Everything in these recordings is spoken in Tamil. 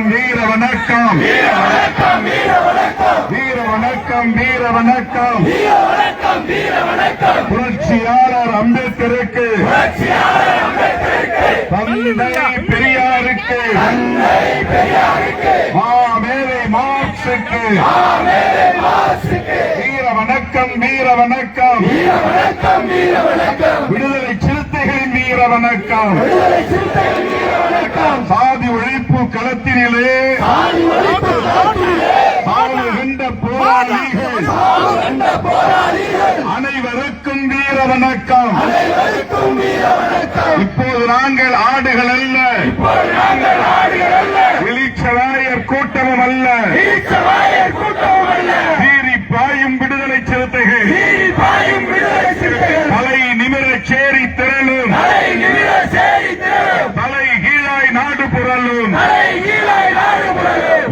வணக்கம் வீர வணக்கம். வீர வணக்கம் வீர வணக்கம். புரட்சியாளர் அம்பேத்கருக்கு. தந்தை பெரியாருக்கு. மாமேதை மார்க்சுக்கு வீர வணக்கம் வீர வணக்கம். விடுதலை சிறுத்தைகளின் வீர வணக்கம். சிறுத்தைகளின் வீர வணக்கம் ஒழிப்பு களத்தினிலே சாவுகின்ற போராளிகள். அனைவருக்கும் வீர வணக்கம். இப்போது நாங்கள் ஆடுகள் அல்ல வெளிச்சவாயர் கூட்டமும் அல்ல சீறி பாயும் விடுதலை சிறுத்தைகள் தலை நிமிர சேரி திரளும் தலை கீழாய் நாடு புரளும்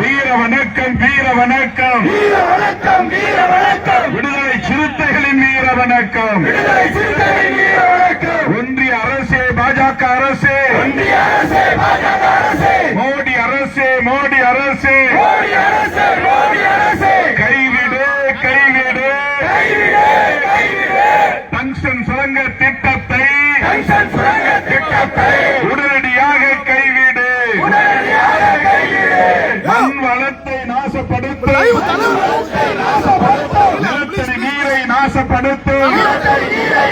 வீர வணக்கம் வீர வணக்கம் விடுதலை சிறுத்தைகளின் வீர வணக்கம் ஒன்றிய அரசே பாஜக அரசே மோடி அரசே மோடி அரசே கைவிடு கைவிடு டங்ஸ்டன் சுரங்க திட்டத்தை உடனடியாக கைவிடு மண் வளத்தை நாசப்படுத்தும் நிலத்தடி நீரை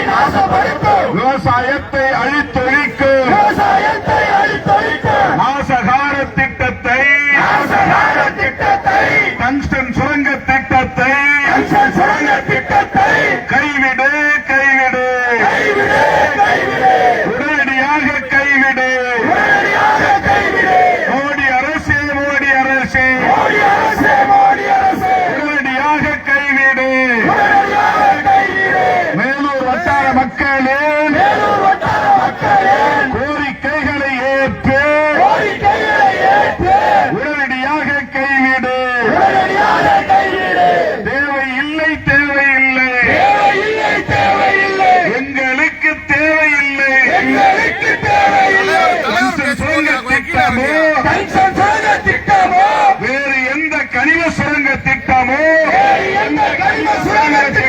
நாசப்படுத்தும் விவசாயத்தை அழித்தொழிக்கும் நாசகார திட்டத்தை டங்ஸ்டன் சுரங்க திட்டத்தை மக்களே கோரிக்கைகளை ஏற்று உடனடியாக கைவிடு. தேவை இல்லை எங்களுக்கு தேவையில்லை. இல்லை சுரங்க திட்டமோ வேறு எந்த கனிம சுரங்க திட்டமோ தேவையில்லை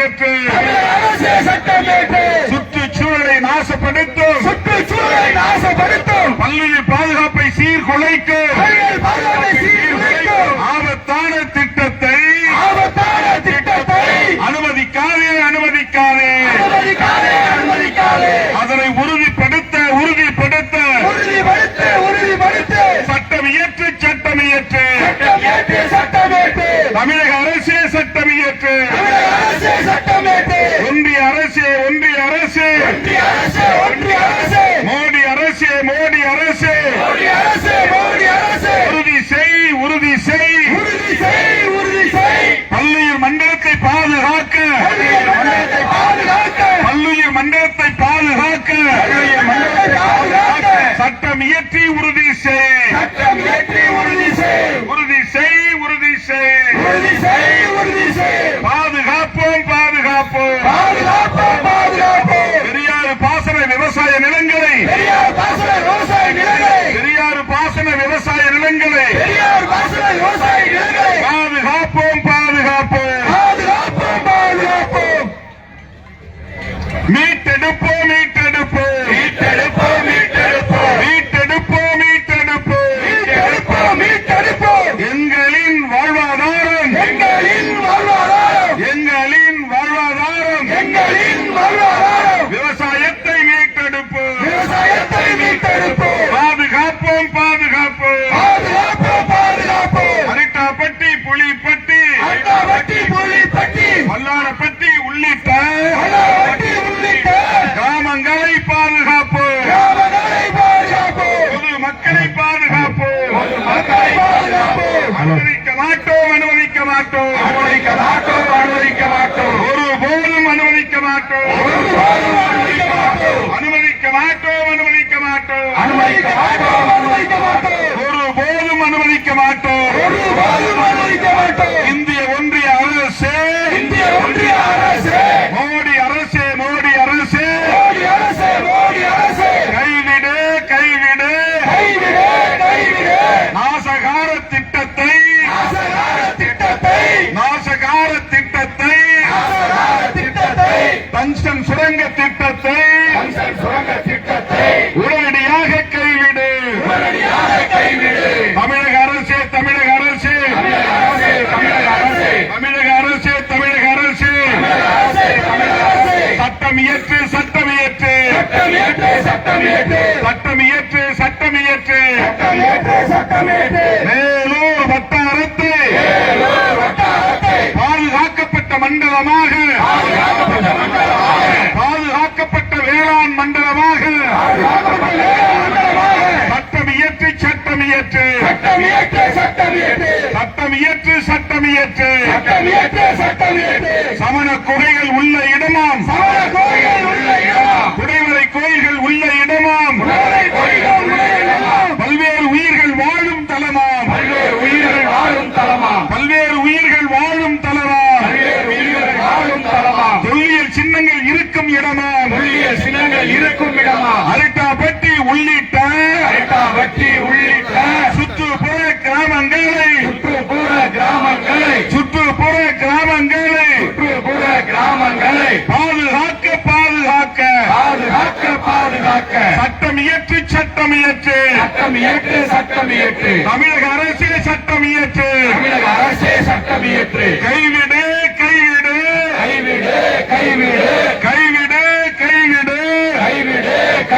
சட்டம் இயற்று சுற்றுச்சூழலை நாசப்படுத்தும். பள்ளியில் பாதுகாப்பை சீர்குலைக்கும் ஆபத்தான திட்டத்தை அனுமதிக்காதே அனுமதிக்காதே அதனை உறுதிப்படுத்த உறுதிப்படுத்த சட்டம் இயற்று சட்டம் இயற்று தமிழக அரசே சட்டம் இயற்று ஒன்றிய அரசே ஒன்றிய அரசே மோடி அரசே மோடி அரசே உறுதி செய் இயற்றி உறுதி செய் சட்டம் ஏற்றி உறுதி செய் உறுதி செய் உறுதி செய் உறுதி செய் உறுதி செய் பாதுகாப்போம் பாதுகாப்போம். பாதுகாப்போம் பாதுகாப்போம். பெரியாறு பாசன விவசாய நிலங்களை. பெரியார் பாசன விவசாய நிலங்களை. பெரியாறு பாசன விவசாய நிலங்களை. பெரியார் பாசன விவசாய நிலங்களை. பாதுகாப்போம் பாதுகாப்போம். பாதுகாப்போம் பாதுகாப்போம். மீட்டெடுப்போம் மீட்டெடுப்போம். அனுமதிக்க மாட்டோம் அனுமதிக்க மாட்டோம் அனுமதிக்க மாட்டோம் அனுமதிக்க மாட்டோம் ஒருபோதும் அனுமதிக்க மாட்டோம் அனுமதிக்க மாட்டோம் அனுமதிக்க மாட்டோம் அனுமதிக்க மாட்டோம் அனுமதிக்க மாட்டோம் ஒருபோதும் அனுமதிக்க மாட்டோம் ஒருபோதும் அனுமதிக்க மாட்டோம் இந்திய ஒன்றிய அரசு. இந்திய ஒன்றிய அரசு. சட்டம் இயற்று சட்டம் இயற்று சட்டம் வேலூர் வட்டாரத்தை. பாதுகாக்கப்பட்ட மண்டலமாக. பாதுகாக்கப்பட்ட வேளாண் மண்டலமாக. சட்டம் இயற்று சட்டம் இயற்று சட்டம் ஏற்று சட்டம் ஏற்று சட்டம் இயற்று சட்டம் இயற்று சட்டம் ஏற்று சட்டம் ஏற்று சமண குகைகள் உள்ள இருக்கும் இடமாம் அரிட்டாப்பட்டி உள்ளிட்ட வட்டி உள்ளிட்ட. சுற்றுப்புற கிராமங்களை. சுற்றுப்புற கிராமங்களை. சுற்றுப்புற கிராமங்களை. சுற்றுப்புற கிராமங்களை. பாதுகாக்க பாதுகாக்க. பாதுகாக்க பாதுகாக்க. சட்டம் இயற்று சட்டம் இயற்று. சட்டம் இயற்று சட்டம் இயற்று. தமிழக அரசு சட்டம் இயற்று. தமிழக அரசே சட்டம் இயற்று. கைவிடு கைவிடு. கைவிடு கைவிடு. கைவிடு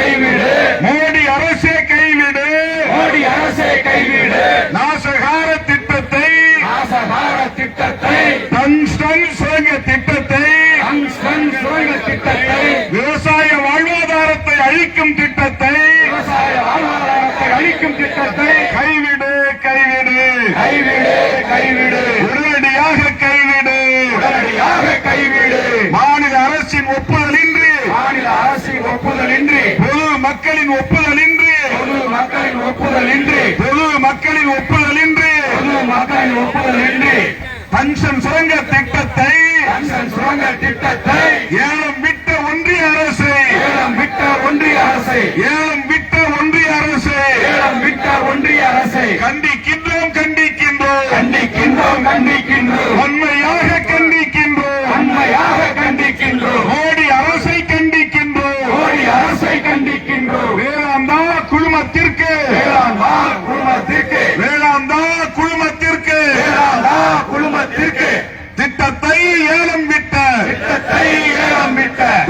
கைவிடு. மோடி அரசே கைவிடு. மோடி அரசே கைவிடு. நாசகார திட்டத்தை நாசகார திட்டத்தை டங்ஸ்டன் சுரங்க திட்டத்தை அங்ஸ்டன் சுரங்க திட்டத்தை விவசாய வாழ்வாதாரத்தை அழிக்கும் திட்டத்தை விவசாய வாழ்வாதாரத்தை அளிக்கும் திட்டத்தை கைவிடு கைவிடு. கைவிடு கைவிடு. உடனடியாக கைவிடு. உடனடியாக கைவிடு. மாநில அரசின் ஒப்புதலின்றி. மாநில அரசின் ஒப்புதல் இன்றி பொது மக்களின் ஒப்புதலின்றி. பொது மக்களின் ஒப்புதல் இன்றி பொது மக்களின் ஒப்புதலின்றி. பொது மக்களின் ஒப்புதல் இன்றி பஞ்சம் சுரங்க திட்டத்தை அங்ஸ்டன் சுரங்க திட்டத்தை ஏலம் விட்ட ஒன்றிய அரசு. ஏலம் விட்ட ஒன்றிய அரசை. ஏலம் விட்ட ஒன்றிய அரசு. ஏலம் விட்ட ஒன்றிய அரசை. கண்டிக்கின்றோம்.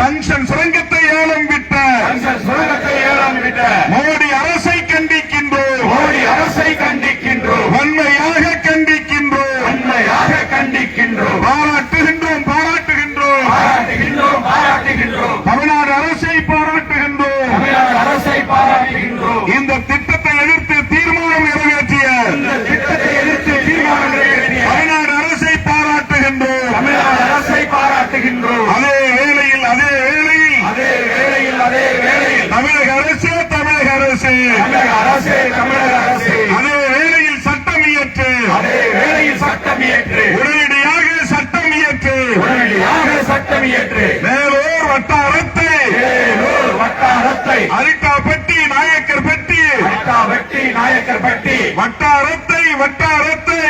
பங்கன் சுரங்க ஏற்று. மேலூர் வட்டாரத்தை. வேலூர் வட்டாரத்தை. அரிட்டாபட்டி நாயக்கர் பட்டி. அரிட்டாபட்டி நாயக்கர் பட்டி. வட்டாரத்தை வட்டாரத்தை.